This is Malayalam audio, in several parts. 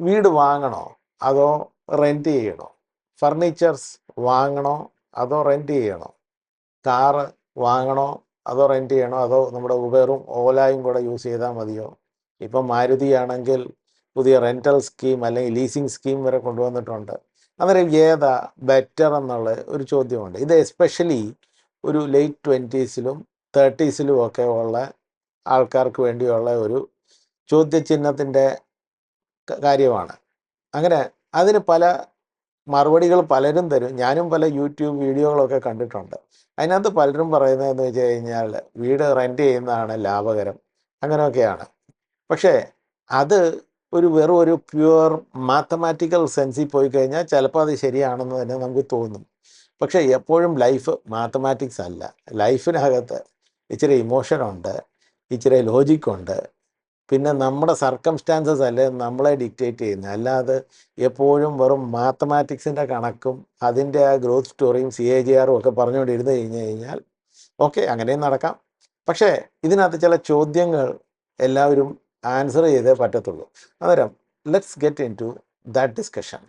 വീട് വാങ്ങണോ? അതോ റെന്റ് ചെയ്യണോ? ഫർണിച്ചേഴ്സ് വാങ്ങണോ? അതോ റെന്റ് ചെയ്യണോ? കാറ് വാങ്ങണോ? അതോ റെന്റ് ചെയ്യണോ? അതോ നമ്മുടെ ഉബേറും ഓലായും കൂടെ യൂസ് ചെയ്താൽ മതിയോ? ഇപ്പം മാരുതി ആണെങ്കിൽ പുതിയ റെന്റൽ സ്കീം അല്ലെങ്കിൽ ലീസിങ് സ്കീം വരെ കൊണ്ടുവന്നിട്ടുണ്ട്. അന്നേരം ഏതാ ബെറ്റർ എന്നുള്ള ഒരു ചോദ്യമുണ്ട്. ഇത് എസ്പെഷ്യലി ഒരു ലേറ്റ് ട്വന്റീസിലും തേർട്ടീസിലും ഒക്കെ ഉള്ള ആൾക്കാർക്ക് വേണ്ടിയുള്ള ഒരു ചോദ്യചിഹ്നത്തിന്റെ കാര്യമാണ്. അങ്ങനെ അതിന് പല മറുപടികൾ പലരും തരും. ഞാനും പല യൂട്യൂബ് വീഡിയോകളൊക്കെ കണ്ടിട്ടുണ്ട്. അതിനകത്ത് പലരും പറയുന്നതെന്ന് വെച്ച് കഴിഞ്ഞാൽ വീട് റെന്റ് ചെയ്യുന്നതാണ് ലാഭകരം. അങ്ങനെയൊക്കെയാണ്. പക്ഷേ അത് ഒരു വെറും ഒരു പ്യുവർ മാത്തമാറ്റിക്കൽ സെൻസിൽ പോയി കഴിഞ്ഞാൽ ചിലപ്പോൾ അത് ശരിയാണെന്ന് തന്നെ നമുക്ക് തോന്നും. പക്ഷേ എപ്പോഴും ലൈഫ് മാത്തമാറ്റിക്സ് അല്ല. ലൈഫിനകത്ത് ഇച്ചിരി ഇമോഷനുണ്ട് ഇച്ചിരി ലോജിക്കുണ്ട് പിന്നെ നമ്മുടെ സർക്കംസ്റ്റാൻസസ് അല്ലേ നമ്മളെ ഡിക്റ്റേറ്റ് ചെയ്യുന്നത് അല്ലാതെ എപ്പോഴും വെറും മാത്തമാറ്റിക്സിന്റെ കണക്കും അതിന്റെ ആ ഗ്രോത്ത് സ്റ്റോറിയും സി എ ജി ആറും ഒക്കെ പറഞ്ഞുകൊണ്ടിരുന്ന് കഴിഞ്ഞ് കഴിഞ്ഞാൽ ഓക്കെ അങ്ങനെയും നടക്കാം. പക്ഷേ ഇതിനകത്ത് ചില ചോദ്യങ്ങൾ എല്ലാവരും ആൻസർ ചെയ്തേ പറ്റത്തുള്ളൂ. അന്നേരം let's get into that discussion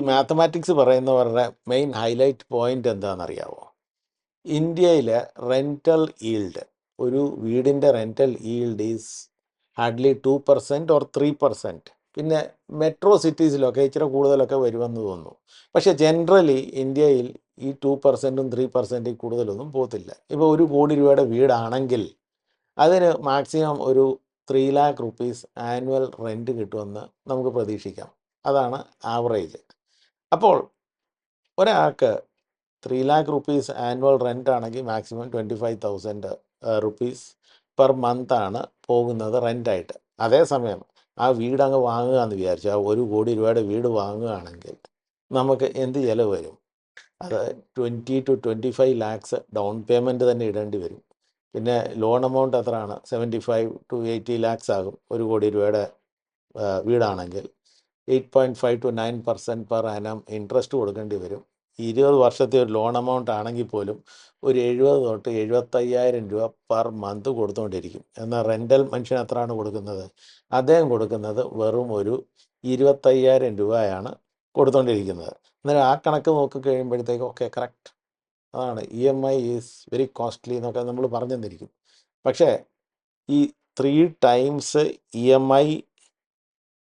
ഈ മാത്തമാറ്റിക്സ് പറയുന്നവരുടെ മെയിൻ ഹൈലൈറ്റ് പോയിന്റ് എന്താണെന്നറിയാവോ? ഇന്ത്യയിലെ റെന്റൽ ഈൽഡ് ഒരു വീടിന്റെ rental yield is hardly two percent or three percent പിന്നെ മെട്രോ സിറ്റീസിലൊക്കെ ഇച്ചിരി കൂടുതലൊക്കെ വരുമെന്ന് തോന്നുന്നു. പക്ഷേ ജനറലി ഇന്ത്യയിൽ ഈ ടു പെർസെന്റും ത്രീ പെർസെന്റിൽ കൂടുതലൊന്നും പോകത്തില്ല. ഇപ്പോൾ ഒരു കോടി രൂപയുടെ വീടാണെങ്കിൽ അതിന് മാക്സിമം ഒരു three lakh rupees annual rent കിട്ടുമെന്ന് നമുക്ക് പ്രതീക്ഷിക്കാം. അതാണ് ആവറേജ് അപ്പോൾ ഒരാൾക്ക് three lakh rupees annual rent ആണെങ്കിൽ maximum twenty five thousand rupees per month ആണ് പോകുന്നത് റെന്റായിട്ട് അതേസമയം ആ വീട് അങ്ങ് വാങ്ങുക എന്ന് വിചാരിച്ചു ആ ഒരു കോടി രൂപയുടെ വീട് വാങ്ങുകയാണെങ്കിൽ നമുക്ക് എന്ത് ചിലവ് വരും? അത് twenty two twenty five lakhs down payment തന്നെ ഇടേണ്ടി വരും. പിന്നെ ലോൺ എമൗണ്ട് എത്രയാണ്? Seventy five to eighty lakhs ആകും ഒരു കോടി രൂപയുടെ വീടാണെങ്കിൽ. Eight point five to nine percent per annum interest കൊടുക്കേണ്ടി വരും. ഇരുപത് വർഷത്തെ ഒരു ലോൺ എമൗണ്ട് ആണെങ്കിൽ പോലും ഒരു എഴുപത് തൊട്ട് എഴുപത്തയ്യായിരം രൂപ പെർ മന്ത് കൊടുത്തുകൊണ്ടിരിക്കും എന്നാൽ റെന്റൽ മനുഷ്യൻ എത്രയാണ് കൊടുക്കുന്നത്? അദ്ദേഹം കൊടുക്കുന്നത് വെറും ഒരു ഇരുപത്തയ്യായിരം രൂപയാണ് കൊടുത്തുകൊണ്ടിരിക്കുന്നത് അന്നേരം ആ കണക്ക് നോക്കി കഴിയുമ്പോഴത്തേക്ക് ഓക്കെ കറക്റ്റ് അതാണ്. E M I is very costly എന്നൊക്കെ നമ്മൾ പറഞ്ഞു തന്നിരിക്കും പക്ഷേ ഈ three times E M I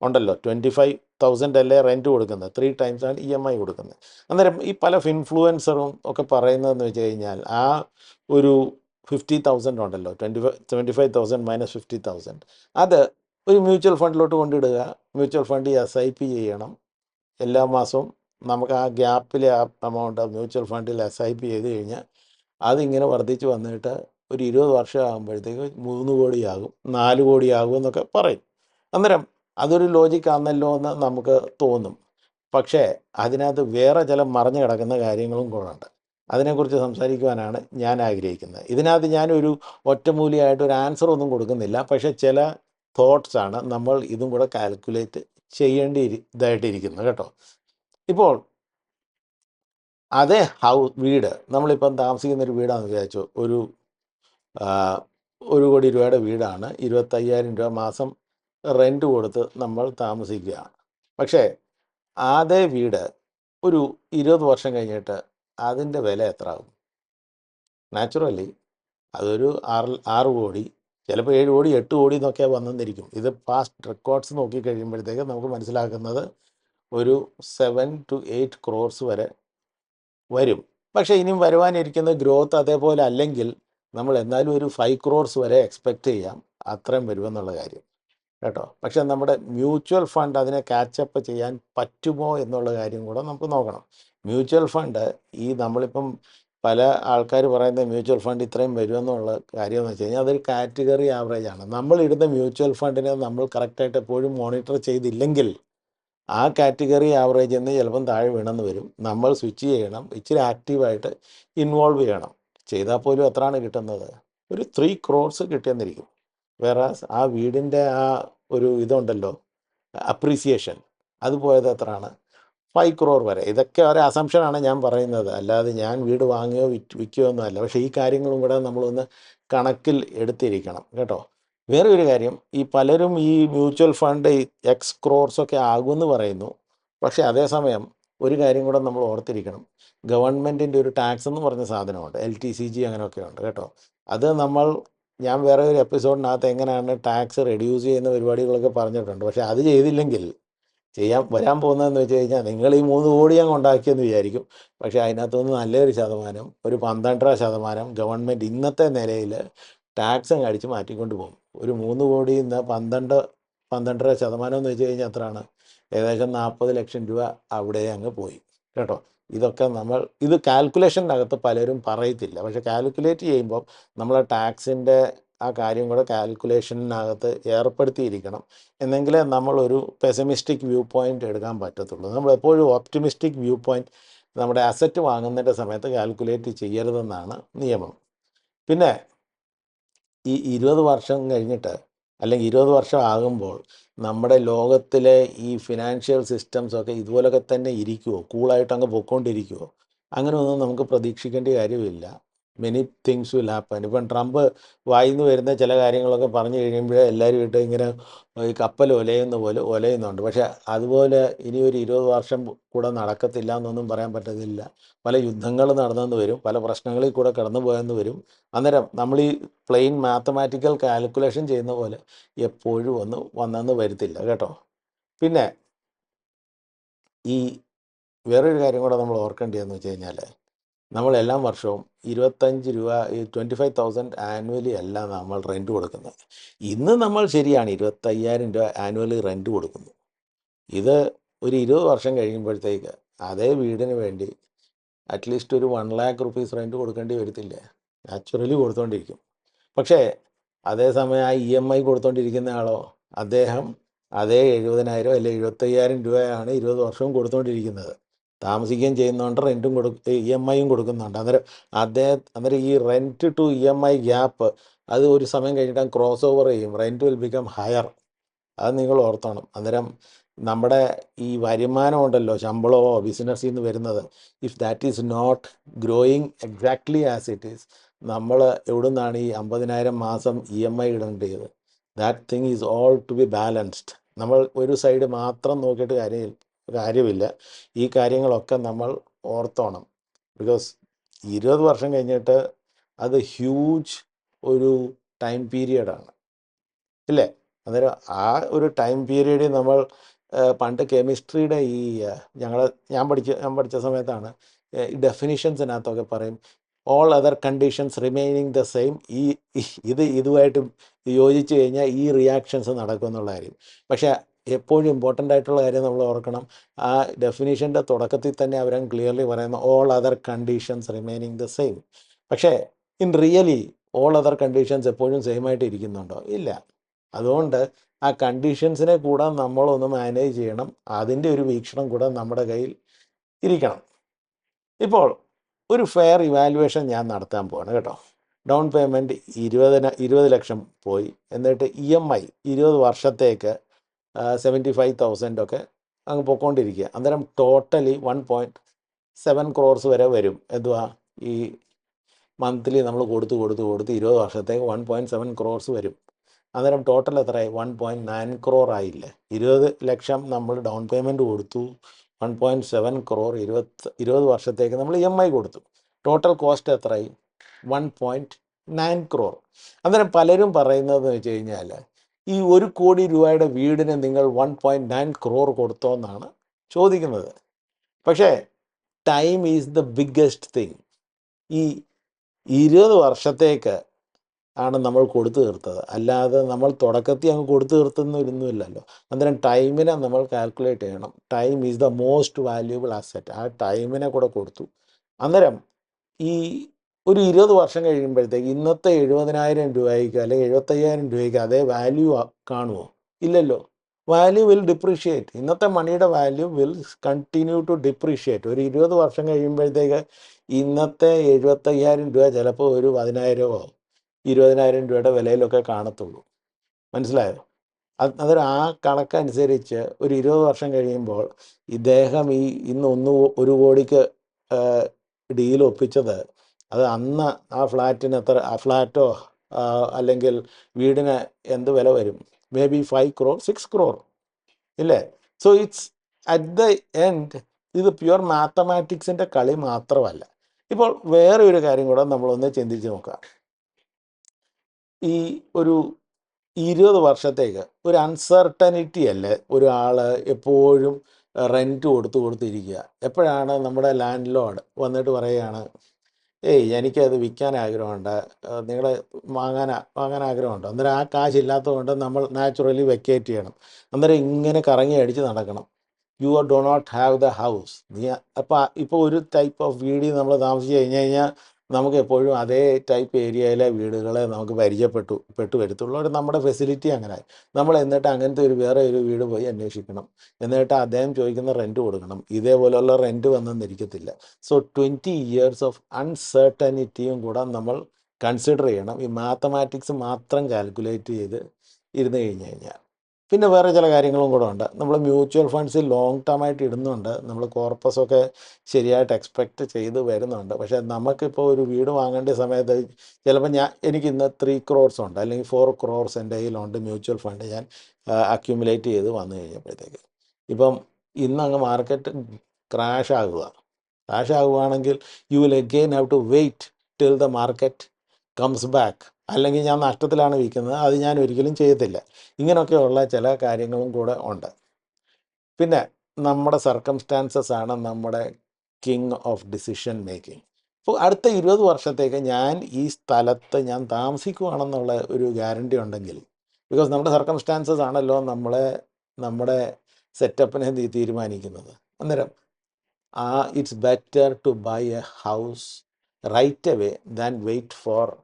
ഉണ്ടല്ലോ. ട്വന്റി ഫൈവ് തൗസൻഡ് അല്ലേ റെന്റ് കൊടുക്കുന്നത്. ത്രീ ടൈംസ് ആണ് ഇ എം ഐ കൊടുക്കുന്നത്. അന്നേരം ഈ പല ഇൻഫ്ലുവൻസറും ഒക്കെ പറയുന്നതെന്ന് വെച്ച് കഴിഞ്ഞാൽ ആ ഒരു ഫിഫ്റ്റി തൗസൻഡ് ഉണ്ടല്ലോ. Twenty five seventy five thousand minus fifty thousand അത് ഒരു മ്യൂച്വൽ ഫണ്ടിലോട്ട് കൊണ്ടിടുക. Mutual fund S I P ചെയ്യണം. എല്ലാ മാസവും നമുക്ക് ആ ഗ്യാപ്പിലെ ആ എമൗണ്ട് മ്യൂച്വൽ ഫണ്ടിൽ എസ് ഐ പി ചെയ്ത് കഴിഞ്ഞാൽ അതിങ്ങനെ വർദ്ധിച്ച് വന്നിട്ട് ഒരു ഇരുപത് വർഷം ആകുമ്പോഴത്തേക്ക് മൂന്ന് കോടിയാകും നാല് കോടിയാകും എന്നൊക്കെ പറയും. അന്നേരം അതൊരു ലോജിക്ക് ആണല്ലോ എന്ന് നമുക്ക് തോന്നും. പക്ഷേ അതിനകത്ത് വേറെ ചില മറിഞ്ഞു കിടക്കുന്ന കാര്യങ്ങളും കൂടെ അതിനെക്കുറിച്ച് സംസാരിക്കുവാനാണ് ഞാൻ ആഗ്രഹിക്കുന്നത്. ഇതിനകത്ത് ഞാനൊരു ഒറ്റമൂലിയായിട്ട് ഒരു ആൻസർ ഒന്നും കൊടുക്കുന്നില്ല. പക്ഷേ ചില തോട്ട്സാണ് നമ്മൾ ഇതും കൂടെ കാൽക്കുലേറ്റ് ചെയ്യേണ്ടി ഇതായിട്ടിരിക്കുന്നത് കേട്ടോ. ഇപ്പോൾ അതേ ഹൗ വീട്. നമ്മളിപ്പം താമസിക്കുന്ന ഒരു വീടാണെന്ന് വിചാരിച്ചു. ഒരു ഒരു കോടി രൂപയുടെ വീടാണ്. ഇരുപത്തയ്യായിരം രൂപ മാസം റെന്റ് കൊടുത്ത് നമ്മൾ താമസിക്കുകയാണ് പക്ഷേ അതേ വീട് ഒരു ഇരുപത് വർഷം കഴിഞ്ഞിട്ട് അതിന്റെ വില എത്ര ആകും നാച്ചുറലി അതൊരു ആറ് ആറ് കോടി ചിലപ്പോൾ ഏഴ് കോടി എട്ട് കോടി എന്നൊക്കെ വന്നെന്നിരിക്കും ഇത് പാസ്റ്റ് റെക്കോർഡ്സ് നോക്കി കഴിയുമ്പോഴത്തേക്ക് നമുക്ക് മനസ്സിലാക്കുന്നത് ഒരു സെവൻ ടു എയ്റ്റ് ക്രോർസ് വരെ വരും. പക്ഷേ ഇനിയും വരുവാനിരിക്കുന്ന ഗ്രോത്ത് അതേപോലെ അല്ലെങ്കിൽ നമ്മൾ എന്നാലും ഒരു ഫൈവ് ക്രോർസ് വരെ എക്സ്പെക്റ്റ് ചെയ്യാം. അത്രയും വരുമെന്നുള്ള കാര്യം. കേട്ടോ? പക്ഷേ നമ്മുടെ മ്യൂച്വൽ ഫണ്ട് അതിനെ കാച്ചപ്പ് ചെയ്യാൻ പറ്റുമോ എന്നുള്ള കാര്യം കൂടെ നമുക്ക് നോക്കണം. മ്യൂച്വൽ ഫണ്ട് ഈ നമ്മളിപ്പം പല ആൾക്കാർ പറയുന്ന മ്യൂച്വൽ ഫണ്ട് ഇത്രയും വരുമെന്നുള്ള കാര്യം എന്ന് വെച്ച് കഴിഞ്ഞാൽ അതൊരു കാറ്റഗറി ആവറേജ് ആണ്. നമ്മൾ ഇടുന്ന മ്യൂച്വൽ ഫണ്ടിനെ നമ്മൾ കറക്റ്റായിട്ട് എപ്പോഴും മോണിറ്റർ ചെയ്തില്ലെങ്കിൽ ആ കാറ്റഗറി ആവറേജിൽ നിന്ന് ചിലപ്പം താഴെ വീണെന്ന് വരും. നമ്മൾ സ്വിച്ച് ചെയ്യണം ഇച്ചിരി ആക്റ്റീവായിട്ട് ഇൻവോൾവ് ചെയ്യണം. ചെയ്താൽ പോലും എത്രയാണ് കിട്ടുന്നത്. ഒരു ത്രീ ക്രോഡ്സ് കിട്ടിയെന്നിരിക്കും. വേറെ ആ വീടിന്റെ ആ ഒരു ഇതുണ്ടല്ലോ അപ്രീസിയേഷൻ അത് പോയത് എത്രയാണ്? ഫൈവ് ക്രോർ വരെ. ഇതൊക്കെ ഒരു അസംഷനാണ് ഞാൻ പറയുന്നത്. അല്ലാതെ ഞാൻ വീട് വാങ്ങിയോ വിറ്റ് വിൽക്കുകയോ ഒന്നും അല്ല. പക്ഷേ ഈ കാര്യങ്ങളും കൂടെ നമ്മളൊന്ന് കണക്കിൽ എടുത്തിരിക്കണം കേട്ടോ. വേറെ ഒരു കാര്യം ഈ പലരും ഈ മ്യൂച്വൽ ഫണ്ട് എക്സ് ക്രോർസൊക്കെ ആകുമെന്ന് പറയുന്നു. പക്ഷേ അതേസമയം ഒരു കാര്യം കൂടെ നമ്മൾ ഓർത്തിരിക്കണം. ഗവൺമെന്റിന്റെ ഒരു ടാക്സ് എന്ന് പറഞ്ഞ സാധനമുണ്ട്. എൽ ടി സി ജി അങ്ങനെയൊക്കെ ഉണ്ട് കേട്ടോ. അത് നമ്മൾ ഞാൻ വേറെ ഒരു എപ്പിസോഡിനകത്ത് എങ്ങനെയാണ് ടാക്സ് റെഡ്യൂസ് ചെയ്യുന്ന പരിപാടികളൊക്കെ പറഞ്ഞിട്ടുണ്ട്. പക്ഷേ അത് ചെയ്തില്ലെങ്കിൽ ചെയ്യാൻ വരാൻ പോകുന്നതെന്ന് വെച്ച് കഴിഞ്ഞാൽ നിങ്ങൾ ഈ മൂന്ന് കോടി അങ്ങ് ഉണ്ടാക്കിയെന്ന് വിചാരിക്കും. പക്ഷേ അതിനകത്തുനിന്ന് നല്ലൊരു ശതമാനം ഒരു പന്ത്രണ്ടര ശതമാനം ഗവൺമെന്റ് ഇന്നത്തെ നിലയിൽ ടാക്സ് അങ്ങ് അടിച്ച് മാറ്റിക്കൊണ്ട് പോകും. ഒരു മൂന്ന് കോടി ഇന്ന് പന്ത്രണ്ട് പന്ത്രണ്ടര ശതമാനം എന്ന് വെച്ച് കഴിഞ്ഞാൽ എത്രയാണ്? ഏകദേശം നാൽപ്പത് ലക്ഷം രൂപ അവിടെ അങ്ങ് പോയി. കേട്ടോ? ഇതൊക്കെ നമ്മൾ ഇത് കാൽക്കുലേഷനകത്ത് പലരും പറയത്തില്ല. പക്ഷെ കാൽക്കുലേറ്റ് ചെയ്യുമ്പോൾ നമ്മൾ ടാക്സിന്റെ ആ കാര്യം കൂടെ കാൽക്കുലേഷനകത്ത് ഏർപ്പെടുത്തിയിരിക്കണം. എന്നെങ്കിലേ നമ്മളൊരു പെസമിസ്റ്റിക് വ്യൂ പോയിന്റ് എടുക്കാൻ പറ്റത്തുള്ളൂ. നമ്മൾ എപ്പോഴും ഓപ്റ്റിമിസ്റ്റിക് വ്യൂ പോയിന്റ് നമ്മുടെ അസറ്റ് വാങ്ങുന്നതിന്റെ സമയത്ത് കാൽക്കുലേറ്റ് ചെയ്യരുതെന്നാണ് നിയമം. പിന്നെ ഈ ഇരുപത് വർഷം കഴിഞ്ഞിട്ട് അല്ലെങ്കിൽ ഇരുപത് വർഷം ആകുമ്പോൾ നമ്മുടെ ലോകത്തിലെ ഈ ഫിനാൻഷ്യൽ സിസ്റ്റംസ് ഒക്കെ ഇതുപോലൊക്കെ തന്നെ ഇരിക്കുമോ കൂളായിട്ട് അങ്ങ് പൊയ്ക്കൊണ്ടിരിക്കുമോ അങ്ങനെയൊന്നും നമുക്ക് പ്രതീക്ഷിക്കേണ്ട കാര്യമില്ല. മെനി തിങ്സ് വിൽ ഹാപ്പൻ ഇപ്പം ട്രംപ് വായിന്ന് വരുന്ന ചില കാര്യങ്ങളൊക്കെ പറഞ്ഞു കഴിയുമ്പോഴേ എല്ലാവരും ഇട്ട് ഇങ്ങനെ ഈ കപ്പൽ ഒലയുന്ന പോലെ ഒലയുന്നുണ്ട്. പക്ഷേ അതുപോലെ ഇനി ഒരു ഇരുപത് വർഷം കൂടെ നടക്കത്തില്ല എന്നൊന്നും പറയാൻ പറ്റത്തില്ല. പല യുദ്ധങ്ങൾ നടന്നെന്ന് വരും പല പ്രശ്നങ്ങളിൽ കൂടെ കടന്നു പോയെന്ന് വരും. അന്നേരം നമ്മൾ ഈ പ്ലെയിൻ മാത്തമാറ്റിക്കൽ കാൽക്കുലേഷൻ ചെയ്യുന്ന പോലെ എപ്പോഴും ഒന്ന് വന്നെന്ന് വരത്തില്ല കേട്ടോ? പിന്നെ ഈ വേറൊരു കാര്യം കൂടെ നമ്മൾ ഓർക്കേണ്ടതെന്ന് വെച്ച് കഴിഞ്ഞാൽ നമ്മൾ എല്ലാ വർഷവും ഇരുപത്തഞ്ച് രൂപ ട്വന്റി ഫൈവ് തൗസൻഡ് ആനുവലി അല്ല നമ്മൾ റെന്റ് കൊടുക്കുന്നത്. ഇന്ന് നമ്മൾ ശരിയാണ് ഇരുപത്തയ്യായിരം രൂപ ആനുവലി റെന്റ് കൊടുക്കുന്നു. ഇത് ഒരു ഇരുപത് വർഷം കഴിയുമ്പോഴത്തേക്ക് അതേ വീടിന് വേണ്ടി അറ്റ്ലീസ്റ്റ് ഒരു വൺ ലാക്ക് റുപ്പീസ് റെന്റ് കൊടുക്കേണ്ടി വരത്തില്ലേ. നാച്ചുറലി കൊടുത്തുകൊണ്ടിരിക്കും പക്ഷേ അതേസമയം ആ ഇ എം ഐ കൊടുത്തുകൊണ്ടിരിക്കുന്ന ആളോ അദ്ദേഹം അതേ എഴുപതിനായിരം അല്ലെങ്കിൽ എഴുപത്തയ്യായിരം രൂപയാണ് ഇരുപത് വർഷവും കൊടുത്തുകൊണ്ടിരിക്കുന്നത് താമസിക്കുകയും ചെയ്യുന്നുണ്ട് റെന്റും കൊടു ഇ എം ഐയും കൊടുക്കുന്നുണ്ട്. അന്നേരം അദ്ദേഹം അന്നേരം ഈ rent to E M I gap അത് ഒരു സമയം കഴിഞ്ഞിട്ട് ക്രോസ് ഓവർ ചെയ്യും. റെന്റ് വിൽ ബിക്കം ഹയർ അത് നിങ്ങൾ ഓർത്തോണം. അന്നേരം നമ്മുടെ ഈ വരുമാനം ഉണ്ടല്ലോ ശമ്പളമോ ബിസിനസ്സിൽ നിന്ന് വരുന്നത് if that is not growing exactly as it is നമ്മൾ എവിടെ നിന്നാണ് ഈ അമ്പതിനായിരം മാസം ഇ എം ഐ ഇടേണ്ടത് that thing is all to be balanced നമ്മൾ ഒരു സൈഡ് മാത്രം നോക്കിയിട്ട് കാര്യം കാര്യമില്ല. ഈ കാര്യങ്ങളൊക്കെ നമ്മൾ ഓർത്തോണം. ബിക്കോസ് ഇരുപത് വർഷം കഴിഞ്ഞിട്ട് അത് ഹ്യൂജ് ഒരു ടൈം പീരിയഡാണ് ഇല്ലേ? അന്നേരം ആ ഒരു ടൈം പീരീഡിൽ നമ്മൾ പണ്ട് കെമിസ്ട്രിയുടെ ഈ ഞങ്ങൾ ഞാൻ പഠിച്ച ഞാൻ പഠിച്ച സമയത്താണ് ഈ ഡെഫിനിഷൻസിനകത്തൊക്കെ പറയും all other conditions remaining the same ഈ ഈ- ഇത് ഇതുമായിട്ട് യോജിച്ച് കഴിഞ്ഞാൽ ഈ റിയാക്ഷൻസ് നടക്കും എന്നുള്ള കാര്യം. പക്ഷേ എപ്പോഴും ഇമ്പോർട്ടന്റ് ആയിട്ടുള്ള കാര്യം നമ്മൾ ഓർക്കണം. ആ ഡെഫിനേഷന്റെ തുടക്കത്തിൽ തന്നെ അവരൻ ക്ലിയർലി പറയുന്ന all other conditions remaining the same പക്ഷേ in really all other conditions എപ്പോഴും സെയിം ആയിട്ട് ഇരിക്കുന്നുണ്ടോ? ഇല്ല. അതുകൊണ്ട് ആ കണ്ടീഷൻസിനെ കൂടെ നമ്മളൊന്ന് മാനേജ് ചെയ്യണം. അതിന്റെ ഒരു വീക്ഷണം കൂടെ നമ്മുടെ കയ്യിൽ ഇരിക്കണം. ഇപ്പോൾ ഒരു ഫെയർ ഇവാലുവേഷൻ ഞാൻ നടത്താൻ പോവാണ് കേട്ടോ. ഡൗൺ പേയ്മെന്റ് ഇരുപതിന ഇരുപത് ലക്ഷം പോയി. എന്നിട്ട് ഇ എം ഐ ഇരുപത് വർഷത്തേക്ക് സെവന്റി ഫൈവ് തൗസൻഡ് ഒക്കെ അങ്ങ് പൊയ്ക്കൊണ്ടിരിക്കുക അന്നേരം totally one point seven crores വരെ വരും. എന്തുവാ? ഈ മന്ത്ലി നമ്മൾ കൊടുത്ത് കൊടുത്ത് കൊടുത്ത് ഇരുപത് വർഷത്തേക്ക് വൺ പോയിന്റ് സെവൻ ക്രോർസ് വരും. അന്നേരം ടോട്ടൽ എത്രയായി? വൺ പോയിന്റ് നയൻ ക്രോർ ആയില്ലേ? ഇരുപത് ലക്ഷം നമ്മൾ ഡൗൺ പേയ്മെന്റ് കൊടുത്തു. വൺ പോയിന്റ് സെവൻ ക്രോർ ഇരുപത്ത് ഇരുപത് വർഷത്തേക്ക് നമ്മൾ ഇ എം ഐ കൊടുത്തു. ടോട്ടൽ കോസ്റ്റ് എത്രയായി? വൺ പോയിന്റ് നയൻ ക്രോർ അന്നേരം പലരും പറയുന്നതെന്ന് വെച്ച് കഴിഞ്ഞാൽ ഈ ഒരു കോടി രൂപയുടെ വീടിന് നിങ്ങൾ വൺ പോയിന്റ് നയൻ ക്രോർ കൊടുത്തോ എന്നാണ് ചോദിക്കുന്നത്. പക്ഷേ time is the biggest thing ഈ ഇരുപത് വർഷത്തേക്ക് ആണ് നമ്മൾ കൊടുത്തു തീർത്തത്. അല്ലാതെ നമ്മൾ തുടക്കത്തിൽ അങ്ങ് കൊടുത്തു തീർത്തുന്നൊരുന്നുമില്ലല്ലോ അന്നേരം ടൈമിനെ നമ്മൾ കാൽക്കുലേറ്റ് ചെയ്യണം. Time is the most valuable asset ആ ടൈമിനെ കൂടെ കൊടുത്തു. അന്നേരം ഈ ഒരു ഇരുപത് വർഷം കഴിയുമ്പോഴത്തേക്ക് ഇന്നത്തെ എഴുപതിനായിരം രൂപയ്ക്ക് അല്ലെങ്കിൽ എഴുപത്തയ്യായിരം രൂപയ്ക്ക് അതേ വാല്യൂ കാണുമോ ഇല്ലല്ലോ. വാല്യൂ വിൽ ഡിപ്രീഷിയേറ്റ് ഇന്നത്തെ മണിയുടെ value will continue to depreciate ഒരു ഇരുപത് വർഷം കഴിയുമ്പോഴത്തേക്ക് ഇന്നത്തെ എഴുപത്തയ്യായിരം രൂപ ചിലപ്പോൾ ഒരു പതിനായിരമോ ഇരുപതിനായിരം രൂപയുടെ വിലയിലൊക്കെ കാണത്തുള്ളൂ. മനസ്സിലായോ? അത് അതൊരു ആ കണക്കനുസരിച്ച് ഒരു ഇരുപത് വർഷം കഴിയുമ്പോൾ ഇദ്ദേഹം ഈ ഇന്ന് ഒന്ന് ഒരു കോടിക്ക് ഡീൽ ഒപ്പിച്ചത് അത് അന്ന് ആ ഫ്ലാറ്റിന് എത്ര ആ ഫ്ലാറ്റോ അല്ലെങ്കിൽ വീടിന് എന്ത് വില വരും? May be five crore six crore ഇല്ലേ? So it's at the end ഇത് പ്യുവർ മാത്തമാറ്റിക്സിന്റെ കളി മാത്രമല്ല. ഇപ്പോൾ വേറെ ഒരു കാര്യം കൂടെ നമ്മളൊന്ന് ചിന്തിച്ച് നോക്കാം. ഈ ഒരു ഇരുപത് വർഷത്തേക്ക് ഒരു അൺസർട്ടനിറ്റി അല്ലേ? ഒരാൾ എപ്പോഴും റെന്റ് കൊടുത്തു കൊടുത്തിരിക്കുക. എപ്പോഴാണ് നമ്മുടെ ലാൻഡ് ലോഡ് വന്നിട്ട് പറയുകയാണ് ഏയ് എനിക്കത് വിൽക്കാൻ ആഗ്രഹമുണ്ട്. നിങ്ങൾ വാങ്ങാൻ വാങ്ങാൻ ആഗ്രഹമുണ്ട്. അന്നേരം ആ കാശ് ഇല്ലാത്തതുകൊണ്ട് നമ്മൾ നാച്ചുറലി വെക്കേറ്റ് ചെയ്യണം. അന്നേരം ഇങ്ങനെ കറങ്ങി അടിച്ച് നടക്കണം. You do not have the house നീ അപ്പോൾ ഇപ്പോൾ ഒരു ടൈപ്പ് ഓഫ് വീഡിയോ നമ്മൾ താമസിച്ച് കഴിഞ്ഞ് കഴിഞ്ഞാൽ നമുക്ക് എപ്പോഴും അതേ ടൈപ്പ് ഏരിയയിലെ വീടുകളെ നമുക്ക് പരിചയപ്പെട്ടു പെട്ടു വരത്തുള്ളൂ. ഒരു നമ്മുടെ ഫെസിലിറ്റി അങ്ങനെ നമ്മൾ എന്നിട്ട് അങ്ങനത്തെ ഒരു വേറെ ഒരു വീട് പോയി അന്വേഷിക്കണം. എന്നിട്ട് അദ്ദേഹം ചോദിക്കുന്ന റെന്റ് കൊടുക്കണം. ഇതേപോലെയുള്ള റെന്റ് വന്നെന്നിരിക്കത്തില്ല സോ ട്വന്റി ഇയേഴ്സ് ഓഫ് അൺസർട്ടനിറ്റിയും കൂടെ നമ്മൾ കൺസിഡർ ചെയ്യണം. ഈ മാത്തമാറ്റിക്സ് മാത്രം കാൽക്കുലേറ്റ് ചെയ്ത് ഇരുന്ന് കഴിഞ്ഞ് കഴിഞ്ഞാൽ. പിന്നെ വേറെ ചില കാര്യങ്ങളും കൂടെ ഉണ്ട്. നമ്മൾ മ്യൂച്വൽ ഫണ്ട്സ് ലോങ് ടേം ആയിട്ട് ഇടുന്നുണ്ട്. നമ്മൾ കോർപ്പസൊക്കെ ശരിയായിട്ട് എക്സ്പെക്റ്റ് ചെയ്ത് വരുന്നുണ്ട്. പക്ഷേ നമുക്കിപ്പോൾ ഒരു വീട് വാങ്ങേണ്ട സമയത്ത് ചിലപ്പോൾ ഞാൻ എനിക്ക് ഇന്ന് ത്രീ ക്രോർസ് ഉണ്ട്. അല്ലെങ്കിൽ ഫോർ ക്രോർസ് എന്റെ കയ്യിലുണ്ട് മ്യൂച്വൽ ഫണ്ട് ഞാൻ അക്യുമുലേറ്റ് ചെയ്ത് വന്നു കഴിഞ്ഞപ്പോഴത്തേക്ക് ഇപ്പം ഇന്ന് അങ്ങ് മാർക്കറ്റ് ക്രാഷ് ആകുക crash ആകുകയാണെങ്കിൽ you will again have to wait till the market comes back അല്ലെങ്കിൽ ഞാൻ നഷ്ടത്തിലാണ് വിൽക്കുന്നത് അത് ഞാൻ ഒരിക്കലും ചെയ്യത്തില്ല. ഇങ്ങനെയൊക്കെയുള്ള ചില കാര്യങ്ങളും കൂടെ ഉണ്ട്. പിന്നെ നമ്മുടെ സർക്കംസ്റ്റാൻസസ് ആണ് നമ്മുടെ കിങ് ഓഫ് ഡിസിഷൻ മേക്കിംഗ് അപ്പോൾ അടുത്ത ഇരുപത് വർഷത്തേക്ക് ഞാൻ ഈ സ്ഥലത്ത് ഞാൻ താമസിക്കുവാണെന്നുള്ള ഒരു ഗ്യാരണ്ടി ഉണ്ടെങ്കിൽ ബിക്കോസ് നമ്മുടെ സർക്കംസ്റ്റാൻസസ് ആണല്ലോ നമ്മളെ നമ്മുടെ സെറ്റപ്പിനെ തീരുമാനിക്കുന്നത്. അന്നേരം ആ it's better to buy a house right away than wait for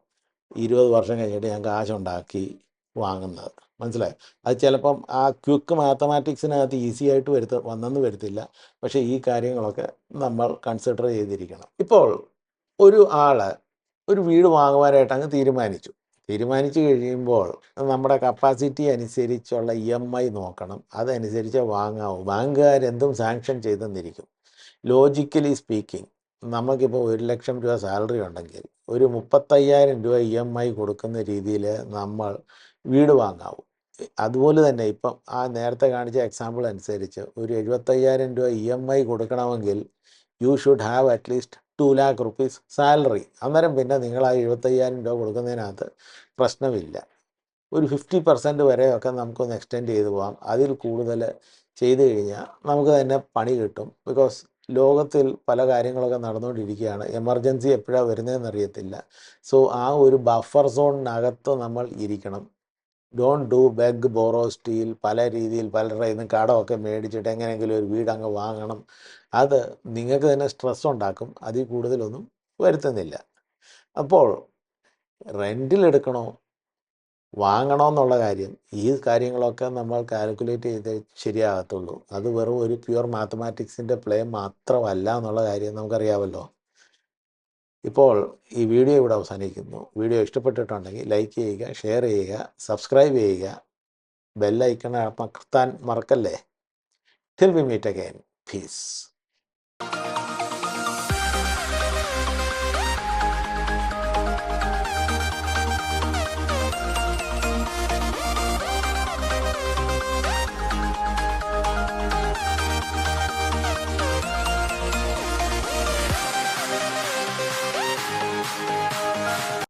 ഇരുപത് വർഷം കഴിഞ്ഞിട്ട് ഞാൻ കാശുണ്ടാക്കി വാങ്ങുന്നത്. മനസ്സിലായോ? അത് ചിലപ്പം ആ ക്വിക്ക് മാത്തമാറ്റിക്സിനകത്ത് ഈസി ആയിട്ട് വരുത്ത വന്നെന്ന് വരുത്തില്ല. പക്ഷേ ഈ കാര്യങ്ങളൊക്കെ നമ്മൾ കൺസിഡർ ചെയ്തിരിക്കണം. ഇപ്പോൾ ഒരു ആൾ ഒരു വീട് വാങ്ങുവാനായിട്ട് അങ്ങ് തീരുമാനിച്ചു. തീരുമാനിച്ചു കഴിയുമ്പോൾ നമ്മുടെ കപ്പാസിറ്റി അനുസരിച്ചുള്ള ഇ എം ഐ നോക്കണം. അതനുസരിച്ച് വാങ്ങാവൂ. ബാങ്കുകാരെന്തും സാങ്ഷൻ ചെയ്തെന്നിരിക്കും ലോജിക്കലി സ്പീക്കിംഗ് നമുക്കിപ്പോൾ ഒരു ലക്ഷം രൂപ സാലറി ഉണ്ടെങ്കിൽ ഒരു മുപ്പത്തയ്യായിരം രൂപ ഇ എം ഐ കൊടുക്കുന്ന രീതിയിൽ നമ്മൾ വീട് വാങ്ങാവും. അതുപോലെ തന്നെ ഇപ്പം ആ നേരത്തെ കാണിച്ച എക്സാമ്പിൾ അനുസരിച്ച് ഒരു എഴുപത്തയ്യായിരം രൂപ ഇ എം ഐ കൊടുക്കണമെങ്കിൽ you should have at least two lakh rupees salary അന്നേരം പിന്നെ നിങ്ങൾ ആ എഴുപത്തയ്യായിരം രൂപ കൊടുക്കുന്നതിനകത്ത് പ്രശ്നമില്ല. ഒരു ഫിഫ്റ്റി പെർസെന്റ് വരെയൊക്കെ നമുക്കൊന്ന് എക്സ്റ്റെൻഡ് ചെയ്ത് പോകാം അതിൽ കൂടുതൽ ചെയ്ത് കഴിഞ്ഞാൽ നമുക്ക് തന്നെ പണി കിട്ടും. ബിക്കോസ് ലോകത്തിൽ പല കാര്യങ്ങളൊക്കെ നടന്നുകൊണ്ടിരിക്കുകയാണ്. എമർജൻസി എപ്പോഴാണ് വരുന്നതെന്ന് അറിയത്തില്ല സോ ആ ഒരു ബഫർ സോണിനകത്ത് നമ്മൾ ഇരിക്കണം. Don't do beg borrow steal പല രീതിയിൽ പലരുടെ ഇന്ന് കടമൊക്കെ മേടിച്ചിട്ട് എങ്ങനെയെങ്കിലും ഒരു വീട് അങ്ങ് വാങ്ങണം. അത് നിങ്ങൾക്ക് തന്നെ സ്ട്രെസ് ഉണ്ടാക്കും. അതിൽ കൂടുതലൊന്നും വരുത്തുന്നില്ല. അപ്പോൾ റെന്റിലെടുക്കണോ വാങ്ങണോ എന്നുള്ള കാര്യം. ഈ കാര്യങ്ങളൊക്കെ നമ്മൾ കാൽക്കുലേറ്റ് ചെയ്ത് ശരിയാകത്തുള്ളൂ. അത് വെറും ഒരു പ്യുവർ മാത്തമാറ്റിക്സിന്റെ പ്ലേ മാത്രമല്ല എന്നുള്ള കാര്യം നമുക്കറിയാമല്ലോ. ഇപ്പോൾ ഈ വീഡിയോ ഇവിടെ അവസാനിക്കുന്നു. വീഡിയോ ഇഷ്ടപ്പെട്ടിട്ടുണ്ടെങ്കിൽ ലൈക്ക് ചെയ്യുക ഷെയർ ചെയ്യുക സബ്സ്ക്രൈബ് ചെയ്യുക. ബെല്ലൈക്കൺ അമർത്താൻ മറക്കല്ലേ? Till we meet again peace